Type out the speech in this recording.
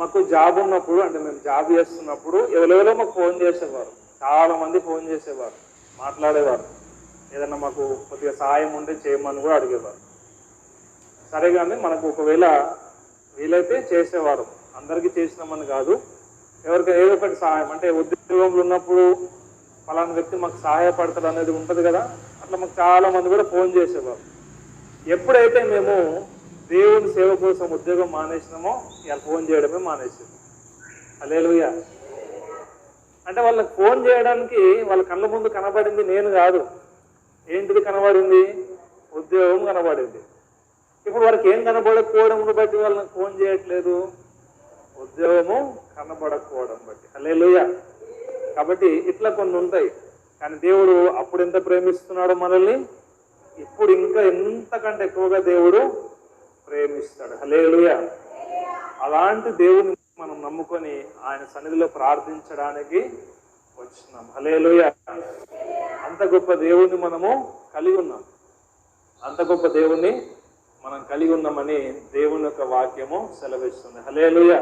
మాకు జాబ్ ఉన్నప్పుడు అంటే మేము జాబ్ చేస్తున్నప్పుడు ఎవరెవరో మాకు ఫోన్ చేసేవారు. చాలా మంది ఫోన్ చేసేవారు మాట్లాడేవారు. ఏదన్నా మాకు కొద్దిగా సాయం ఉంటే చేయమని కూడా అడిగేవారు. సరే కానీ మనకు ఒకవేళ వీలైతే చేసేవారు. అందరికీ చేసినామని కాదు. ఎవరికి ఏదో ఒకటి సహాయం అంటే ఉద్యోగంలో ఉన్నప్పుడు ఫలానా వ్యక్తి మాకు సహాయపడతాడు అనేది ఉంటుంది కదా. అట్లా మాకు చాలా మంది కూడా ఫోన్ చేసేవారు. ఎప్పుడైతే మేము దేవుని సేవ కోసం ఉద్యోగం మానేసినామో ఇలా ఫోన్ చేయడమే మానేసింది. అలేలుయ్య అంటే వాళ్ళకి ఫోన్ చేయడానికి వాళ్ళ కళ్ళ ముందు కనబడింది నేను కాదు. ఏంటిది కనబడింది? ఉద్యోగం కనబడింది. ఇప్పుడు వారికి ఏం కనబడకపోవడం బట్టి వాళ్ళని ఫోన్ చేయట్లేదు. ఉద్యోగము కనబడకపోవడం బట్టి. అలేలుయ్య కాబట్టి ఇట్లా కొన్ని ఉంటాయి. కానీ దేవుడు అప్పుడు ఎంత ప్రేమిస్తున్నాడో మనల్ని ఇప్పుడు ఇంకా ఎంతకంటే ఎక్కువగా దేవుడు ప్రేమిస్తాడు. హలేలుయ అలాంటి దేవుని మనం నమ్ముకొని ఆయన సన్నిధిలో ప్రార్థించడానికి వచ్చినాం. హలేలుయ అంత గొప్ప దేవుణ్ణి మనము కలిగి ఉన్నాం. అంత గొప్ప దేవుణ్ణి మనం కలిగి ఉన్నామని దేవుని యొక్క వాక్యము సెలవిస్తుంది. హలేలుయ